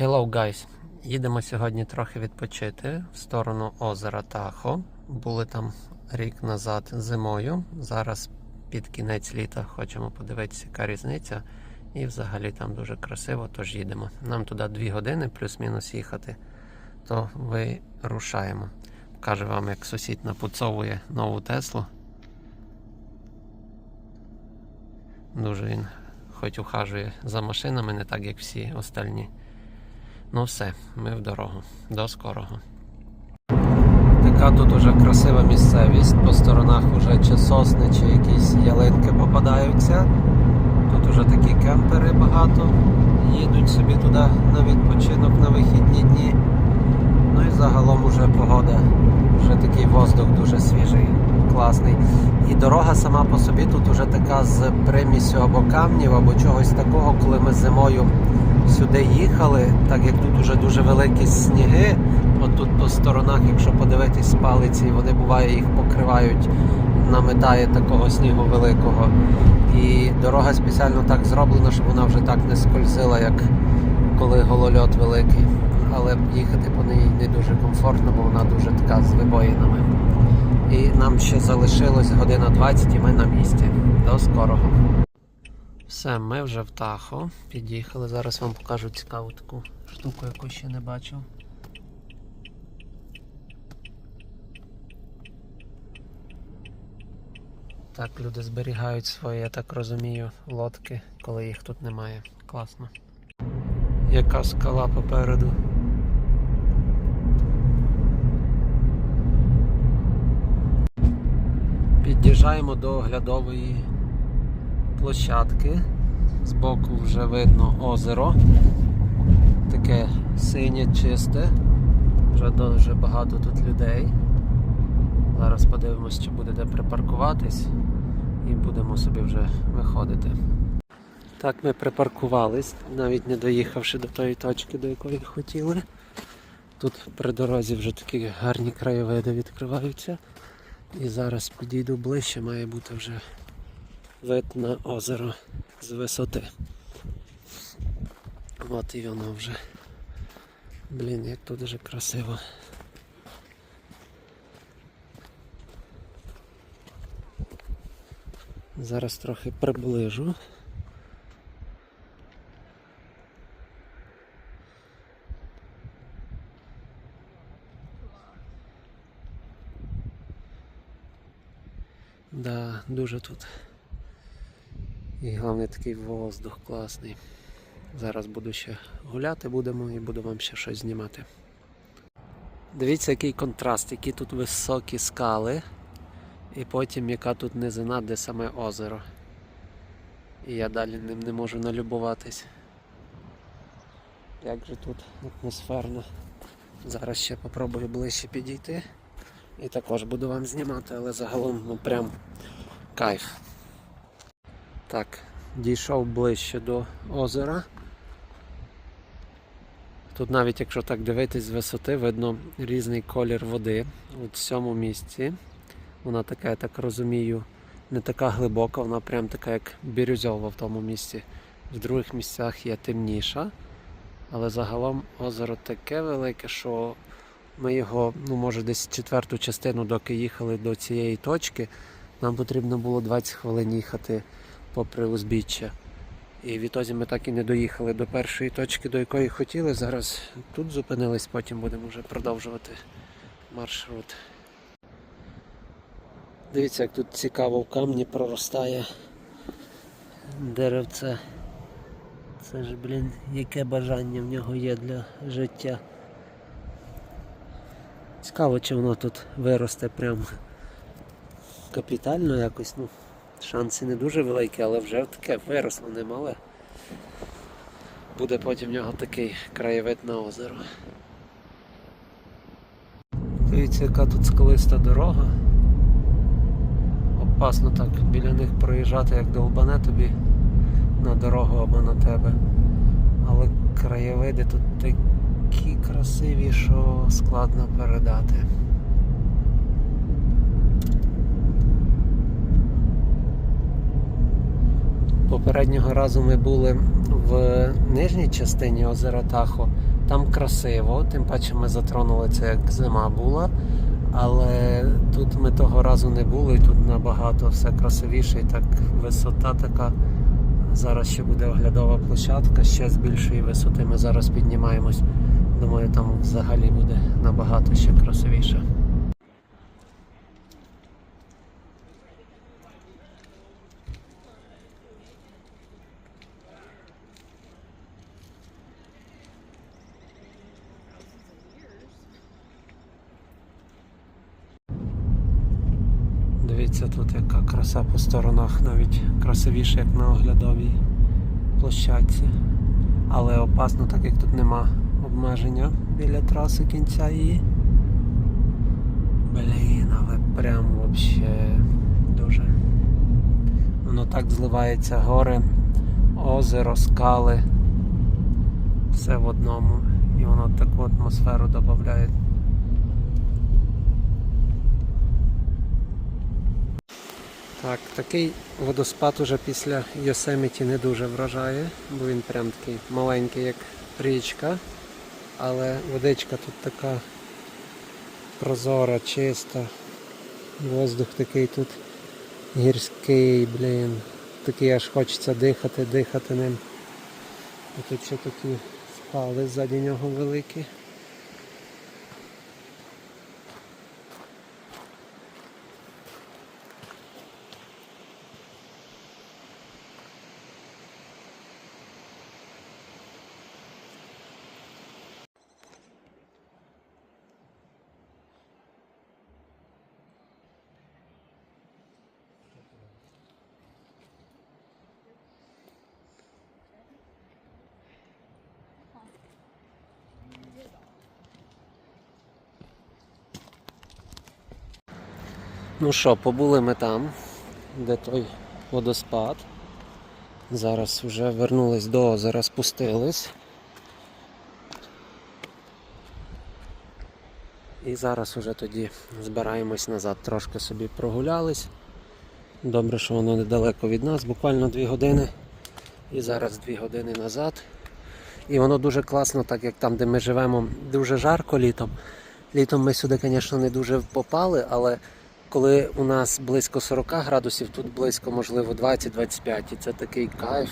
Hello guys! Їдемо сьогодні трохи відпочити в сторону озера Тахо. Були там рік назад зимою. Зараз під кінець літа хочемо подивитися, яка різниця. І взагалі там дуже красиво, тож їдемо. Нам туди 2 години плюс-мінус їхати, то вирушаємо. Покажу вам, як сусід напуцовує нову Теслу. Дуже він хоч ухажує за машинами, не так як всі остальні. Ну все, ми в дорогу. До скорого. Така тут уже красива місцевість. По сторонах вже чи сосни, чи якісь ялинки попадаються. Тут уже такі кемпери багато. Їдуть собі туди на відпочинок на вихідні дні. Ну і загалом уже погода. Вже такий воздух дуже свіжий, класний. І дорога сама по собі тут уже така з примісю або камнів, або чогось такого, коли ми зимою сюди їхали, так як тут уже дуже великі сніги, от тут по сторонах, якщо подивитись палиці, вони буває їх покривають, наметає такого снігу великого. І дорога спеціально так зроблена, щоб вона вже так не скользила, як коли голольот великий. Але їхати по ній не дуже комфортно, бо вона дуже така з вибоїнами. І нам ще залишилось година 20 і ми на місці. До скорого. Все, ми вже в Тахо. Під'їхали. Зараз вам покажу цікаву таку штуку, яку ще не бачив. Так, люди зберігають свої, я так розумію, лодки, коли їх тут немає. Класно. Яка скала попереду. Під'їжджаємо до оглядової площадки. Збоку вже видно озеро. Таке синє, чисте. Вже дуже багато тут людей. Зараз подивимось, чи буде де припаркуватись, і будемо собі вже виходити. Так, ми припаркувались, навіть не доїхавши до тої точки, до якої хотіли. Тут при дорозі вже такі гарні краєвиди відкриваються. І зараз підійду ближче, має бути вже вид на озеро з висоти. От і воно вже. Блін, як тут дуже красиво. Зараз трохи приближу. Да, дуже тут. І головне такий воздух класний. Зараз буду ще гуляти будемо і буду вам ще щось знімати. Дивіться, який контраст, які тут високі скали, і потім яка тут низина, де саме озеро. І я далі ним не можу налюбуватись. Як же тут атмосферно. Зараз ще попробую ближче підійти. І також буду вам знімати, але загалом ну прям кайф. Так, дійшов ближче до озера. Тут навіть якщо так дивитись з висоти, видно різний колір води у цьому місці. Вона така, я так розумію, не така глибока, вона прям така, як бірюзьова в тому місці. В других місцях є темніша. Але загалом озеро таке велике, що ми його, ну може десь четверту частину, доки їхали до цієї точки, нам потрібно було 20 хвилин їхати попри узбіччя. І відтоді ми так і не доїхали до першої точки, до якої хотіли. Зараз тут зупинились, потім будемо вже продовжувати маршрут. Дивіться, як тут цікаво в камні проростає деревце. Це ж, блін, яке бажання в нього є для життя. Цікаво, чи воно тут виросте прям капітально якось. Ну, шанси не дуже великі, але вже таке виросло немале. Буде потім в нього такий краєвид на озеро. Дивіться, яка тут скалиста дорога. Опасно так біля них проїжджати, як долбане тобі на дорогу або на тебе. Але краєвиди тут такі красиві, що складно передати. Попереднього разу ми були в нижній частині озера Тахо. Там красиво, тим паче ми затронули це як зима була. Але тут ми того разу не були, і тут набагато все красивіше, і так висота така. Зараз ще буде оглядова площадка, ще з більшої висоти ми зараз піднімаємось. Думаю, там взагалі буде набагато ще красивіше. Дивіться, тут яка краса по сторонах, навіть красивіше, як на оглядовій площадці. Але опасно, так як тут нема обмеження біля траси кінця її. Блін, але прям вообще дуже. Воно так зливається гори, озеро, скали. Все в одному. І воно таку атмосферу додає. Так, такий водоспад уже після Йосеміті не дуже вражає, бо він прям такий маленький, як річка. Але водичка тут така прозора, чиста. Воздух такий тут гірський, блін. Такий аж хочеться дихати, дихати ним. І тут ще такі скали ззаді нього великі. Ну що, побули ми там, де той водоспад. Зараз вже вернулись до озера, спустились. І зараз уже тоді збираємось назад, трошки собі прогулялись. Добре, що воно недалеко від нас, буквально 2 години. І зараз 2 години назад. І воно дуже класно, так як там, де ми живемо, дуже жарко літом. Літом ми сюди, звісно, не дуже попали, але коли у нас близько 40 градусів, тут близько, можливо, 20-25. І це такий кайф.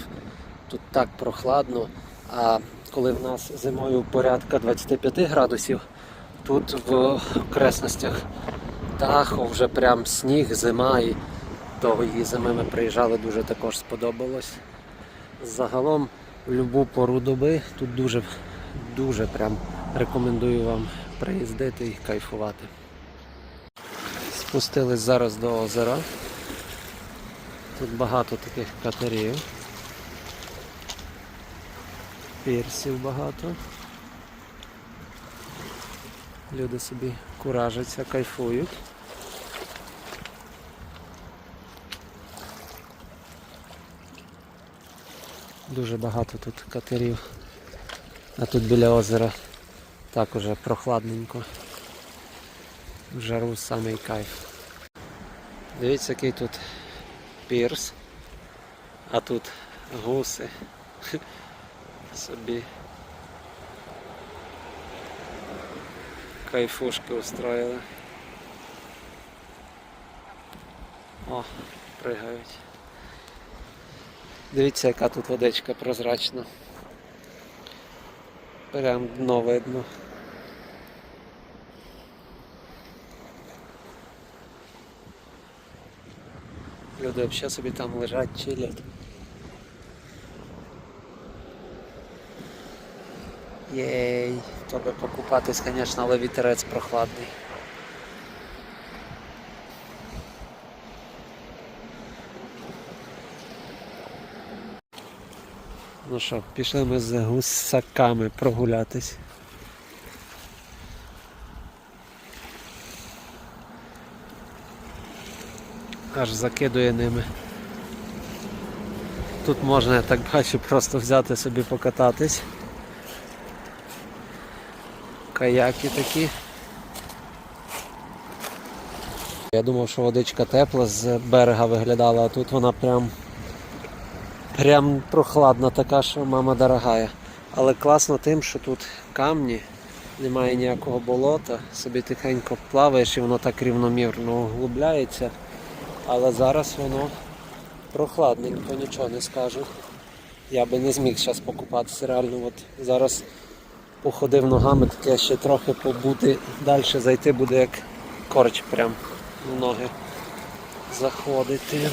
Тут так прохладно. А коли в нас зимою порядка 25 градусів, тут в окресностях Тахо вже прям сніг, зима і того її зими ми приїжджали, дуже також сподобалось. Загалом в будь-яку пору доби тут дуже, дуже прям рекомендую вам приїздити і кайфувати. Спустились зараз до озера. Тут багато таких катерів. Пірсів багато. Люди собі куражаться, кайфують. Дуже багато тут катерів. А тут біля озера так уже прохладненько. В жару самий кайф. Дивіться, який тут пірс, а тут гуси собі кайфушки устроїли. О, пригають. Дивіться, яка тут водичка прозрачна. Прям дно видно. Люди взагалі собі там лежать, чилять. Єй, то покупатись, звісно, але вітерець прохладний. Ну що, пішли ми з гусаками прогулятись. Аж закидує ними. Тут можна, я так бачу, просто взяти собі покататись. Каяки такі. Я думав, що водичка тепла з берега виглядала, а тут вона прям Прям прохладна така, що мама дорогая. Але класно тим, що тут камні, немає ніякого болота, собі тихенько плаваєш і воно так рівномірно углубляється. Але зараз воно прохладненько, нічого не скажу. Я би не зміг зараз покупатися реально. От зараз походив ногами, таке ще трохи побути, далі зайти буде як корч прям в ноги заходити.